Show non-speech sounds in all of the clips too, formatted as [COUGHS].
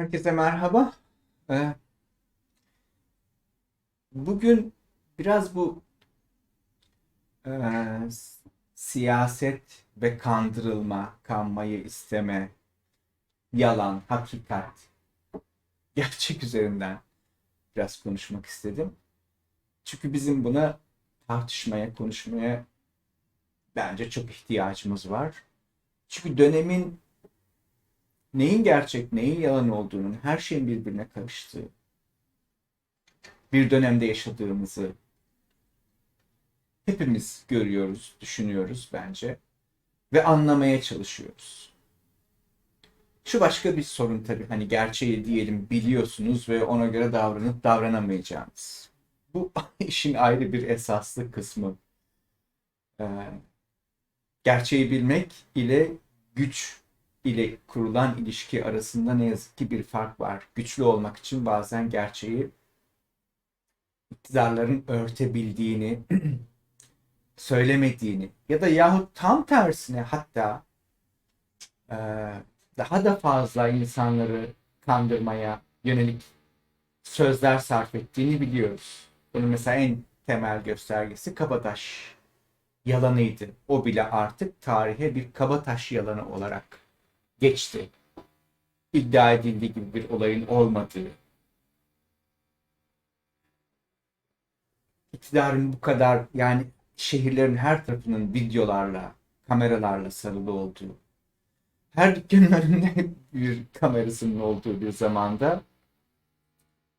Herkese merhaba. Ee, bugün biraz bu e, siyaset ve kandırılma, kanmayı isteme, yalan, hakikat, gerçek üzerinden biraz konuşmak istedim. Çünkü bizim buna tartışmaya, konuşmaya bence çok ihtiyacımız var. Çünkü dönemin neyin gerçek, neyin yalan olduğunun her şeyin birbirine karıştığı bir dönemde yaşadığımızı hepimiz görüyoruz, düşünüyoruz bence ve anlamaya çalışıyoruz. Şu başka bir sorun tabii hani gerçeği diyelim biliyorsunuz ve ona göre davranıp davranamayacağınız. Bu [LAUGHS] işin ayrı bir esaslı kısmı. Ee, gerçeği bilmek ile güç ile kurulan ilişki arasında ne yazık ki bir fark var. Güçlü olmak için bazen gerçeği iktidarların örtebildiğini, [CLEARS THROAT] söylemediğini ya da yahut tam tersine hatta e, daha da fazla insanları kandırmaya yönelik sözler sarf ettiğini biliyoruz. Bunun mesela en temel göstergesi Kabataş yalanıydı. O bile artık tarihe bir Kabataş yalanı olarak geçti. İddia edildiği gibi bir olayın olmadığı. İktidarın bu kadar yani şehirlerin her tarafının videolarla, kameralarla sarılı olduğu, her dükkanın önünde bir kamerasının olduğu bir zamanda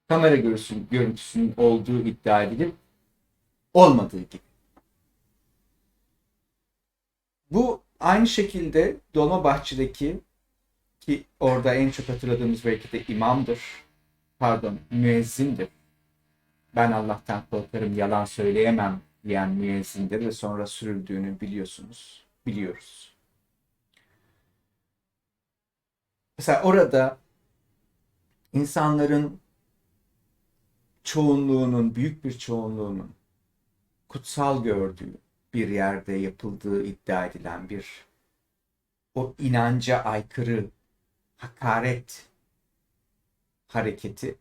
kamera görüntüsünün, görüntüsünün olduğu iddia edilip olmadığı gibi. Bu aynı şekilde Dolmabahçe'deki ki orada en çok hatırladığımız belki de imamdır. Pardon, müezzindir. Ben Allah'tan korkarım, yalan söyleyemem diyen müezzindir ve sonra sürüldüğünü biliyorsunuz, biliyoruz. Mesela orada insanların çoğunluğunun, büyük bir çoğunluğunun kutsal gördüğü bir yerde yapıldığı iddia edilen bir o inanca aykırı hakaret hareketi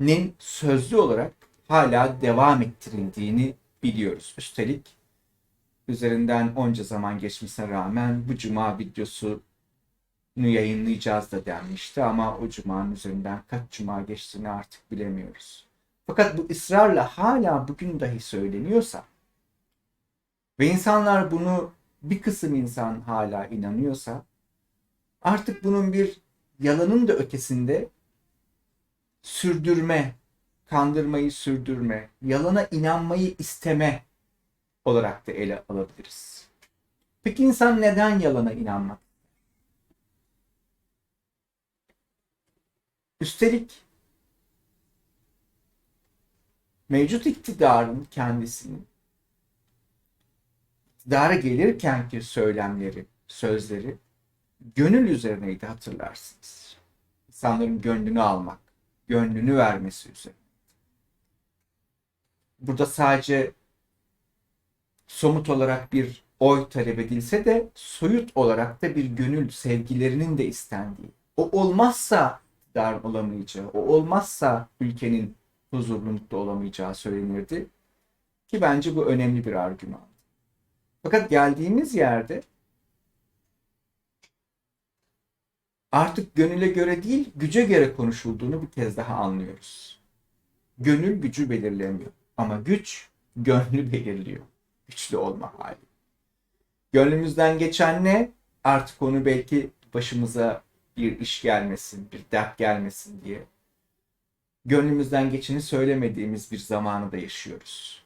nin sözlü olarak hala devam ettirildiğini biliyoruz. Üstelik üzerinden onca zaman geçmesine rağmen bu cuma videosunu yayınlayacağız da denmişti ama o cumanın üzerinden kaç cuma geçtiğini artık bilemiyoruz. Fakat bu ısrarla hala bugün dahi söyleniyorsa ve insanlar bunu bir kısım insan hala inanıyorsa artık bunun bir yalanın da ötesinde sürdürme, kandırmayı sürdürme, yalana inanmayı isteme olarak da ele alabiliriz. Peki insan neden yalana inanmak? Üstelik mevcut iktidarın kendisinin iktidara gelirkenki söylemleri, sözleri gönül üzerineydi hatırlarsınız. İnsanların gönlünü almak, gönlünü vermesi üzerine. Burada sadece somut olarak bir oy talep edilse de soyut olarak da bir gönül sevgilerinin de istendiği. O olmazsa iktidar olamayacağı, o olmazsa ülkenin huzurlu mutlu olamayacağı söylenirdi. Ki bence bu önemli bir argüman. Fakat geldiğimiz yerde artık gönüle göre değil, güce göre konuşulduğunu bir kez daha anlıyoruz. Gönül gücü belirlemiyor ama güç gönlü belirliyor. Güçlü olma hali. Gönlümüzden geçen ne? Artık onu belki başımıza bir iş gelmesin, bir dert gelmesin diye gönlümüzden geçeni söylemediğimiz bir zamanı da yaşıyoruz.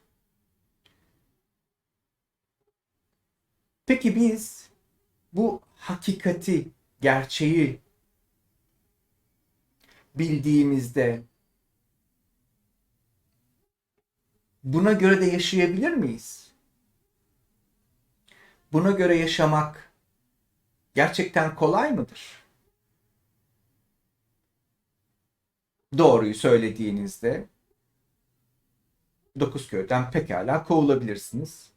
Peki biz bu hakikati, gerçeği bildiğimizde buna göre de yaşayabilir miyiz? Buna göre yaşamak gerçekten kolay mıdır? Doğruyu söylediğinizde dokuz köyden pekala kovulabilirsiniz.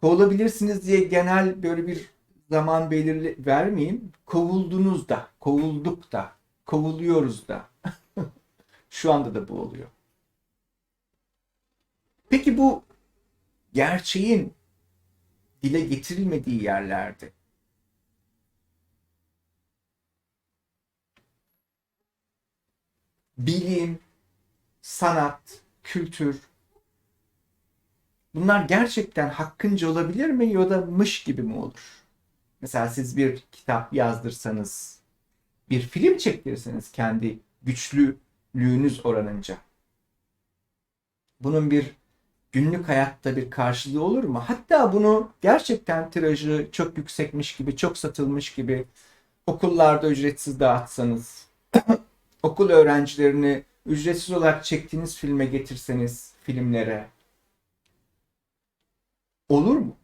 Kovulabilirsiniz diye genel böyle bir zaman belirli vermeyeyim. Kovuldunuz da, kovulduk da, kovuluyoruz da. [LAUGHS] Şu anda da bu oluyor. Peki bu gerçeğin dile getirilmediği yerlerde bilim, sanat, kültür bunlar gerçekten hakkınca olabilir mi ya da mış gibi mi olur? Mesela siz bir kitap yazdırsanız, bir film çektirirseniz kendi güçlülüğünüz oranınca. Bunun bir günlük hayatta bir karşılığı olur mu? Hatta bunu gerçekten tirajı çok yüksekmiş gibi, çok satılmış gibi okullarda ücretsiz dağıtsanız, [COUGHS] okul öğrencilerini ücretsiz olarak çektiğiniz filme getirseniz, filmlere olur mu?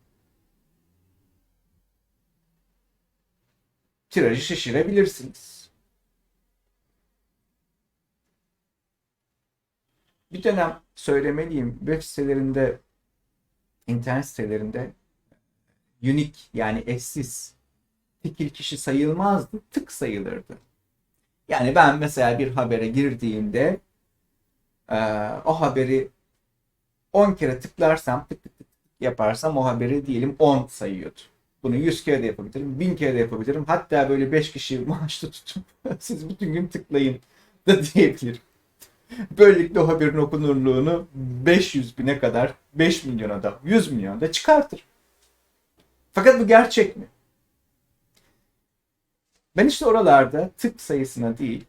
Tirajı şaşırabilirsiniz. Bir dönem söylemeliyim web sitelerinde, internet sitelerinde unique yani eşsiz tekil kişi sayılmazdı, tık sayılırdı. Yani ben mesela bir habere girdiğimde e, o haberi 10 kere tıklarsam tık tık tık yaparsam o haberi diyelim 10 sayıyordu. Bunu 100 kere de yapabilirim, 1000 kere de yapabilirim. Hatta böyle 5 kişi [LAUGHS] maaşta tutup siz bütün gün tıklayın da [LAUGHS] diyebilirim. Böylelikle o haberin okunurluğunu 500 bine kadar, 5 milyona da, 100 milyona da çıkartır. Fakat bu gerçek mi? Ben işte oralarda tık sayısına değil,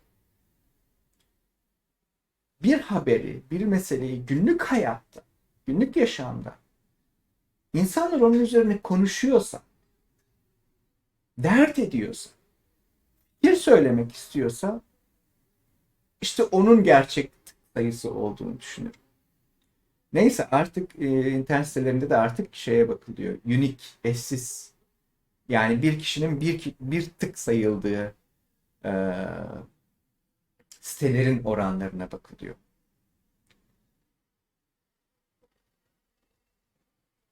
bir haberi, bir meseleyi günlük hayatta, günlük yaşamda insanlar onun üzerine konuşuyorsa, dert ediyorsa, bir söylemek istiyorsa işte onun gerçek sayısı olduğunu düşünüyorum. Neyse artık e, internet sitelerinde de artık şeye bakılıyor. Unique, eşsiz. Yani bir kişinin bir, bir tık sayıldığı e, sitelerin oranlarına bakılıyor.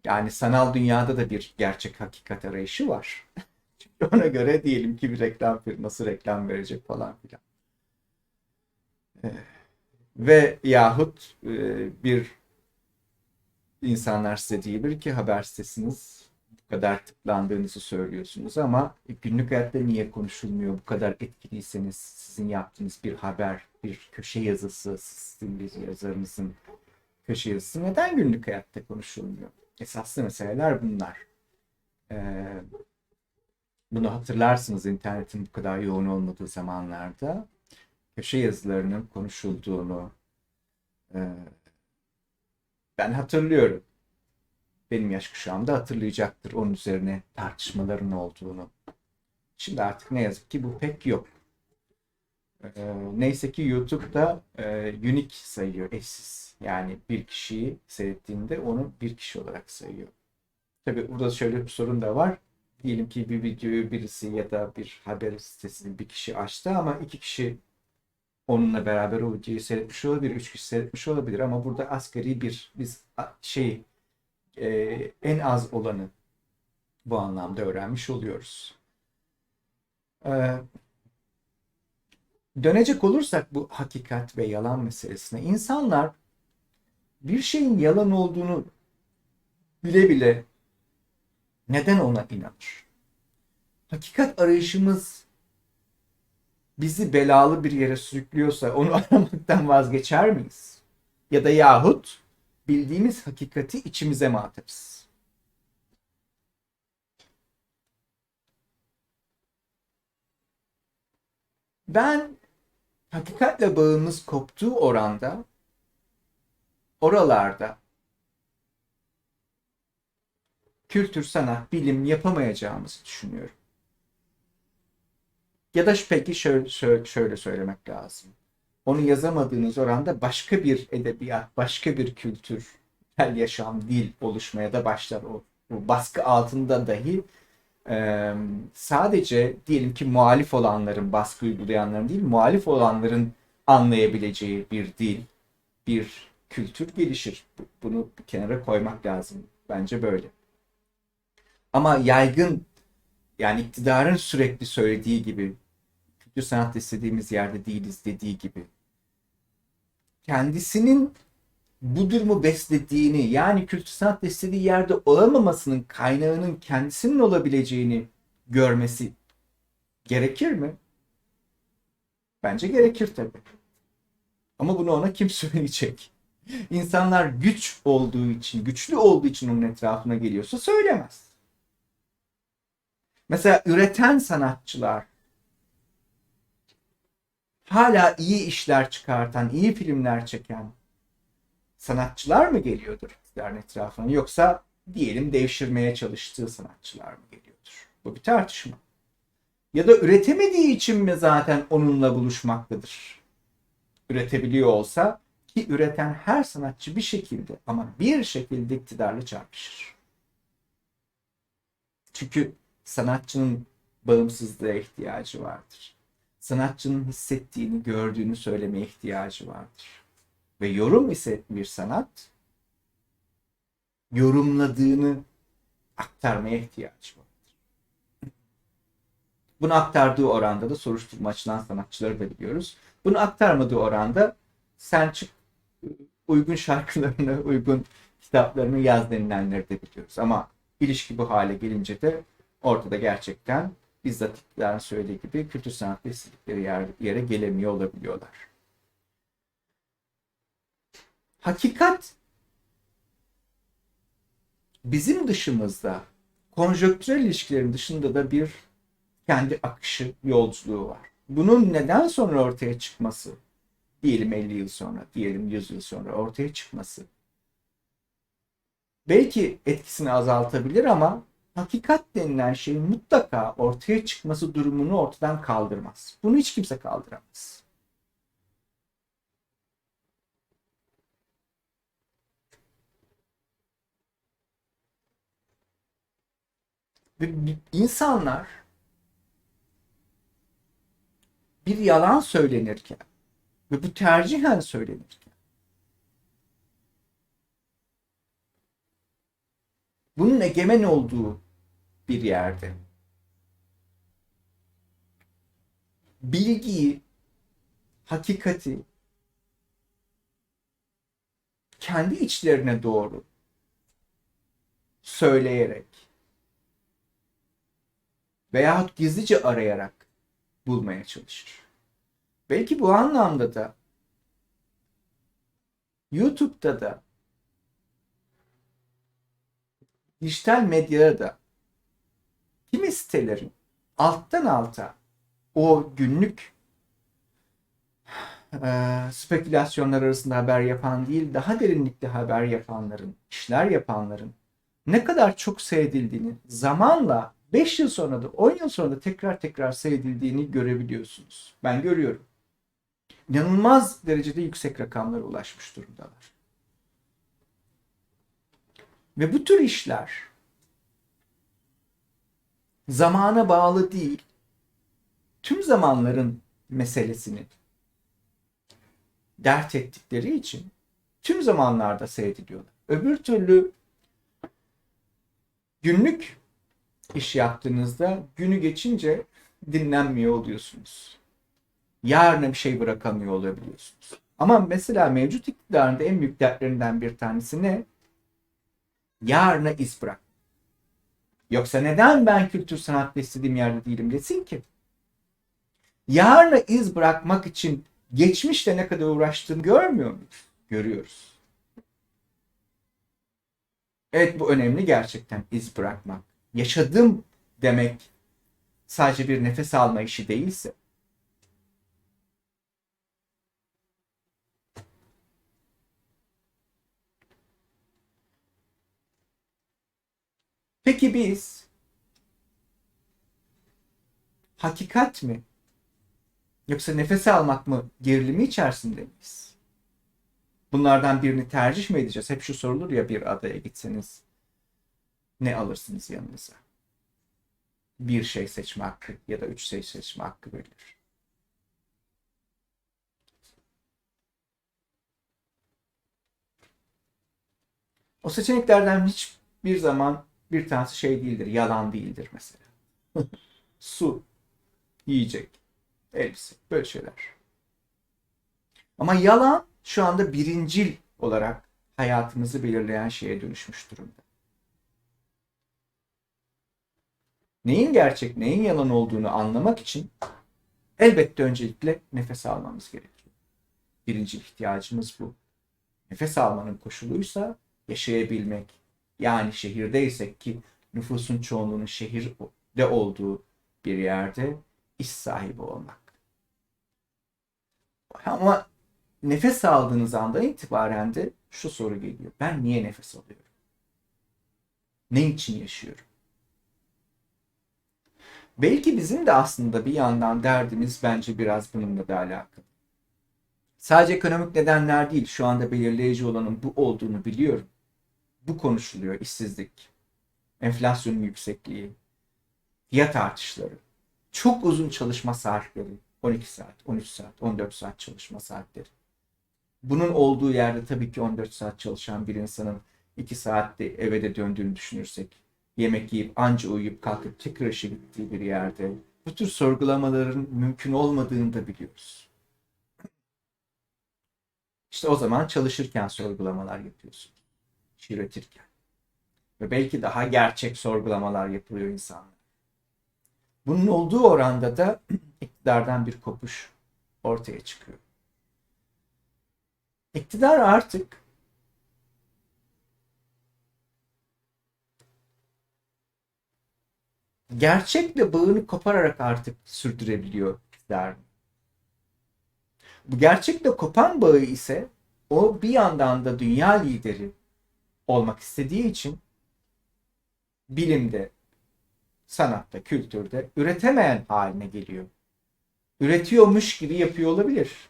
Yani sanal dünyada da bir gerçek hakikat arayışı var. [LAUGHS] Ona göre diyelim ki bir reklam firması reklam verecek falan filan. Ve yahut e, bir insanlar size diyebilir ki haber sitesiniz bu kadar tıklandığınızı söylüyorsunuz ama günlük hayatta niye konuşulmuyor? Bu kadar etkiliyseniz sizin yaptığınız bir haber, bir köşe yazısı, sizin bir yazarınızın köşe yazısı neden günlük hayatta konuşulmuyor? Esaslı meseleler bunlar. Ee, bunu hatırlarsınız internetin bu kadar yoğun olmadığı zamanlarda köşe yazılarının konuşulduğunu e, ben hatırlıyorum. Benim yaş kuşağımda hatırlayacaktır onun üzerine tartışmaların olduğunu. Şimdi artık ne yazık ki bu pek yok. E, neyse ki YouTube'da e, unique sayıyor, eşsiz. Yani bir kişiyi seyrettiğinde onu bir kişi olarak sayıyor. Tabi burada şöyle bir sorun da var. Diyelim ki bir videoyu birisi ya da bir haber sitesini bir kişi açtı ama iki kişi onunla beraber o videoyu seyretmiş olabilir, üç kişi seyretmiş olabilir ama burada asgari bir biz şey e, en az olanı bu anlamda öğrenmiş oluyoruz. Ee, dönecek olursak bu hakikat ve yalan meselesine insanlar bir şeyin yalan olduğunu bile bile neden ona inanır? Hakikat arayışımız bizi belalı bir yere sürüklüyorsa onu [LAUGHS] aramaktan vazgeçer miyiz? Ya da yahut bildiğimiz hakikati içimize mi atarız? Ben hakikatle bağımız koptuğu oranda oralarda kültür, sanat, bilim yapamayacağımızı düşünüyorum. Ya da peki şöyle, şöyle, söylemek lazım. Onu yazamadığınız oranda başka bir edebiyat, başka bir kültür, yaşam, dil oluşmaya da başlar. O, o baskı altında dahi e, sadece diyelim ki muhalif olanların, baskı uygulayanların değil, muhalif olanların anlayabileceği bir dil, bir kültür gelişir. Bunu bir kenara koymak lazım. Bence böyle. Ama yaygın yani iktidarın sürekli söylediği gibi kültür sanat istediğimiz yerde değiliz dediği gibi kendisinin bu durumu beslediğini yani kültür sanat istediği yerde olamamasının kaynağının kendisinin olabileceğini görmesi gerekir mi? Bence gerekir tabii. Ama bunu ona kim [LAUGHS] söyleyecek? İnsanlar güç olduğu için, güçlü olduğu için onun etrafına geliyorsa söylemez. Mesela üreten sanatçılar hala iyi işler çıkartan, iyi filmler çeken sanatçılar mı geliyordur iktidarın etrafına yoksa diyelim devşirmeye çalıştığı sanatçılar mı geliyordur? Bu bir tartışma. Ya da üretemediği için mi zaten onunla buluşmaktadır? Üretebiliyor olsa ki üreten her sanatçı bir şekilde ama bir şekilde iktidarla çarpışır. Çünkü sanatçının bağımsızlığa ihtiyacı vardır. Sanatçının hissettiğini, gördüğünü söylemeye ihtiyacı vardır. Ve yorum ise bir sanat, yorumladığını aktarmaya ihtiyacı vardır. Bunu aktardığı oranda da soruşturma açılan sanatçıları da biliyoruz. Bunu aktarmadığı oranda sen çık uygun şarkılarını, uygun kitaplarını yaz denilenleri de biliyoruz. Ama ilişki bu hale gelince de ortada gerçekten bizzat iktidarın söylediği gibi kültür sanatı istedikleri yer, yere gelemiyor olabiliyorlar. Hakikat bizim dışımızda konjonktürel ilişkilerin dışında da bir kendi akışı, yolculuğu var. Bunun neden sonra ortaya çıkması, diyelim 50 yıl sonra, diyelim 100 yıl sonra ortaya çıkması belki etkisini azaltabilir ama hakikat denilen şeyin mutlaka ortaya çıkması durumunu ortadan kaldırmaz. Bunu hiç kimse kaldıramaz. Ve insanlar bir yalan söylenirken ve bu tercihen söylenirken bunun egemen olduğu bir yerde bilgiyi, hakikati kendi içlerine doğru söyleyerek veyahut gizlice arayarak bulmaya çalışır. Belki bu anlamda da YouTube'da da dijital medyada da sitelerin alttan alta o günlük e, spekülasyonlar arasında haber yapan değil, daha derinlikli haber yapanların, işler yapanların ne kadar çok seyredildiğini zamanla 5 yıl sonra da 10 yıl sonra da tekrar tekrar seyredildiğini görebiliyorsunuz. Ben görüyorum. İnanılmaz derecede yüksek rakamlara ulaşmış durumdalar. Ve bu tür işler zamana bağlı değil, tüm zamanların meselesini dert ettikleri için tüm zamanlarda seyrediliyorlar. Öbür türlü günlük iş yaptığınızda günü geçince dinlenmiyor oluyorsunuz. Yarına bir şey bırakamıyor olabiliyorsunuz. Ama mesela mevcut iktidarında en büyük dertlerinden bir tanesi ne? Yarına iz bırak. Yoksa neden ben kültür sanat istediğim yerde değilim desin ki? Yarına iz bırakmak için geçmişte ne kadar uğraştığını görmüyor muyuz? Görüyoruz. Evet bu önemli gerçekten iz bırakmak yaşadım demek sadece bir nefes alma işi değilse Peki biz hakikat mi yoksa nefes almak mı gerilimi içerisinde miyiz? Bunlardan birini tercih mi edeceğiz? Hep şu sorulur ya bir adaya gitseniz ne alırsınız yanınıza? Bir şey seçme hakkı ya da üç şey seçme hakkı verilir. O seçeneklerden hiçbir zaman bir tanesi şey değildir, yalan değildir mesela. [LAUGHS] Su, yiyecek, elbise, böyle şeyler. Ama yalan şu anda birincil olarak hayatımızı belirleyen şeye dönüşmüş durumda. Neyin gerçek, neyin yalan olduğunu anlamak için elbette öncelikle nefes almamız gerekiyor. Birinci ihtiyacımız bu. Nefes almanın koşuluysa yaşayabilmek. Yani şehirdeysek ki nüfusun çoğunluğunun şehirde olduğu bir yerde iş sahibi olmak. Ama nefes aldığınız andan itibaren de şu soru geliyor. Ben niye nefes alıyorum? Ne için yaşıyorum? Belki bizim de aslında bir yandan derdimiz bence biraz bununla da alakalı. Sadece ekonomik nedenler değil, şu anda belirleyici olanın bu olduğunu biliyorum. Bu konuşuluyor, işsizlik, enflasyonun yüksekliği, fiyat artışları, çok uzun çalışma saatleri, 12 saat, 13 saat, 14 saat çalışma saatleri. Bunun olduğu yerde tabii ki 14 saat çalışan bir insanın 2 saatte eve de döndüğünü düşünürsek, yemek yiyip anca uyuyup kalkıp tekrar işe gittiği bir yerde bu tür sorgulamaların mümkün olmadığını da biliyoruz. İşte o zaman çalışırken sorgulamalar yapıyorsun. İş üretirken. Ve belki daha gerçek sorgulamalar yapılıyor insanlar. Bunun olduğu oranda da [CLEARS THROAT] iktidardan bir kopuş ortaya çıkıyor. İktidar artık gerçekle bağını kopararak artık sürdürebiliyor iktidar. Bu gerçekle kopan bağı ise o bir yandan da dünya lideri olmak istediği için bilimde, sanatta, kültürde üretemeyen haline geliyor. Üretiyormuş gibi yapıyor olabilir.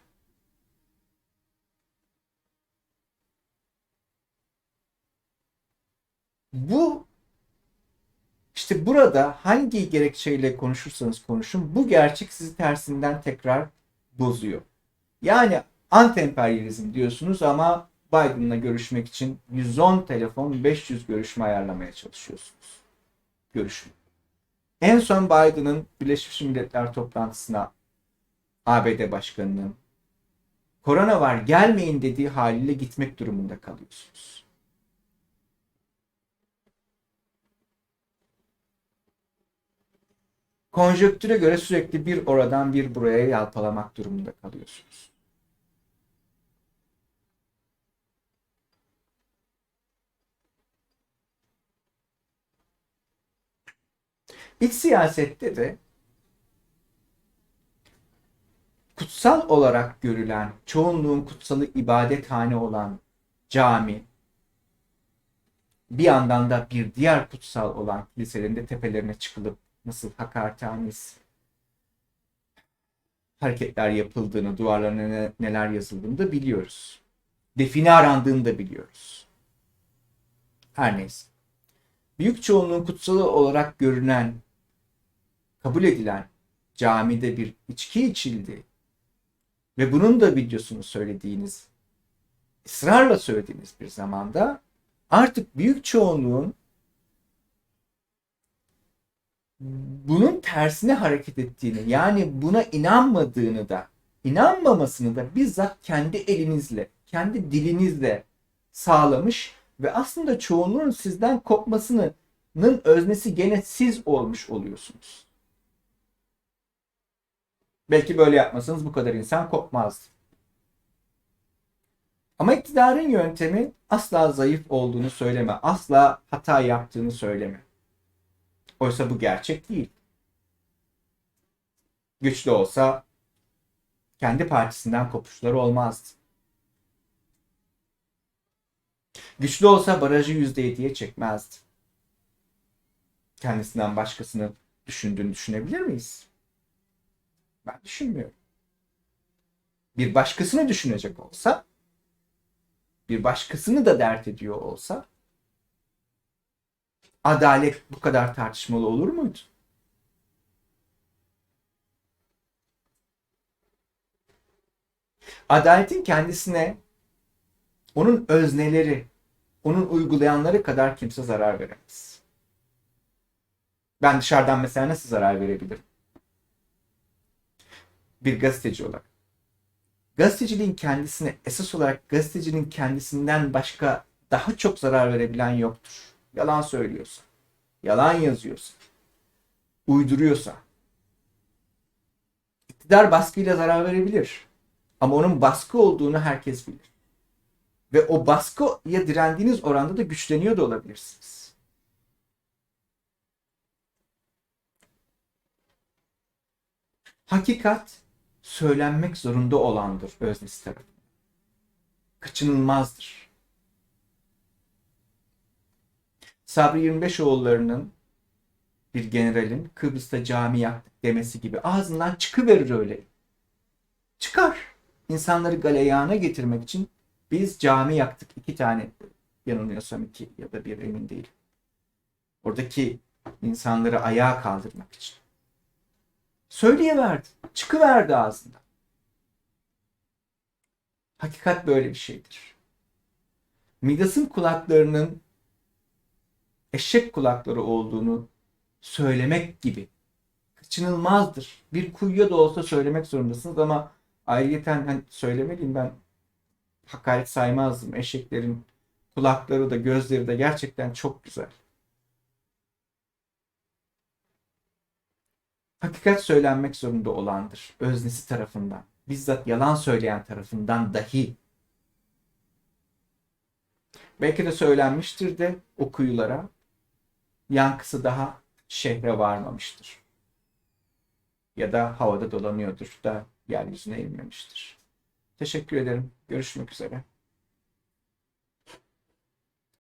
Bu işte burada hangi gerekçeyle konuşursanız konuşun bu gerçek sizi tersinden tekrar bozuyor. Yani anti-emperyalizm diyorsunuz ama Biden'la görüşmek için 110 telefon 500 görüşme ayarlamaya çalışıyorsunuz. Görüşme. En son Biden'ın Birleşmiş Milletler toplantısına ABD Başkanı'nın korona var gelmeyin dediği haliyle gitmek durumunda kalıyorsunuz. Konjöktüre göre sürekli bir oradan bir buraya yalpalamak durumunda kalıyorsunuz. İç siyasette de kutsal olarak görülen, çoğunluğun kutsalı ibadethane olan cami, bir yandan da bir diğer kutsal olan kiliselerin de tepelerine çıkılıp nasıl hakaretamiz hareketler yapıldığını, duvarlarına neler yazıldığını da biliyoruz. Define arandığını da biliyoruz. Her neyse. Büyük çoğunluğun kutsalı olarak görünen, kabul edilen camide bir içki içildi ve bunun da videosunu söylediğiniz, ısrarla söylediğiniz bir zamanda artık büyük çoğunluğun bunun tersine hareket ettiğini yani buna inanmadığını da inanmamasını da bizzat kendi elinizle, kendi dilinizle sağlamış ve aslında çoğunluğun sizden kopmasının öznesi gene siz olmuş oluyorsunuz. Belki böyle yapmasanız bu kadar insan kopmazdı. Ama iktidarın yöntemi asla zayıf olduğunu söyleme, asla hata yaptığını söyleme. Oysa bu gerçek değil. Güçlü olsa kendi partisinden kopuşları olmazdı. Güçlü olsa barajı %7'ye çekmezdi. Kendisinden başkasını düşündüğünü düşünebilir miyiz? Ben düşünmüyorum. Bir başkasını düşünecek olsa, bir başkasını da dert ediyor olsa adalet bu kadar tartışmalı olur muydu? Adaletin kendisine onun özneleri, onun uygulayanları kadar kimse zarar veremez. Ben dışarıdan mesela nasıl zarar verebilirim? Bir gazeteci olarak. Gazeteciliğin kendisine esas olarak gazetecinin kendisinden başka daha çok zarar verebilen yoktur. Yalan söylüyorsa, yalan yazıyorsa, uyduruyorsa. İktidar baskıyla zarar verebilir. Ama onun baskı olduğunu herkes bilir. Ve o baskıya direndiğiniz oranda da güçleniyor da olabilirsiniz. Hakikat söylenmek zorunda olandır öznesi tarafından. Kaçınılmazdır. Sabri 25 oğullarının bir generalin Kıbrıs'ta cami yaktık demesi gibi ağzından çıkıverir öyle. Çıkar. İnsanları galeyana getirmek için biz cami yaktık. iki tane yanılmıyorsam iki ya da bir emin değilim. Oradaki insanları ayağa kaldırmak için. Söyleyiverdi. Çıkıverdi ağzından. Hakikat böyle bir şeydir. Midas'ın kulaklarının eşek kulakları olduğunu söylemek gibi kaçınılmazdır. Bir kuyuya da olsa söylemek zorundasınız ama ayrıyeten hani söylemeliyim ben hakaret saymazdım. Eşeklerin kulakları da gözleri de gerçekten çok güzel. Hakikat söylenmek zorunda olandır. Öznesi tarafından. Bizzat yalan söyleyen tarafından dahi. Belki de söylenmiştir de o kuyulara. Yankısı daha şehre varmamıştır. Ya da havada dolanıyordur da yeryüzüne inmemiştir. Teşekkür ederim. Görüşmek üzere.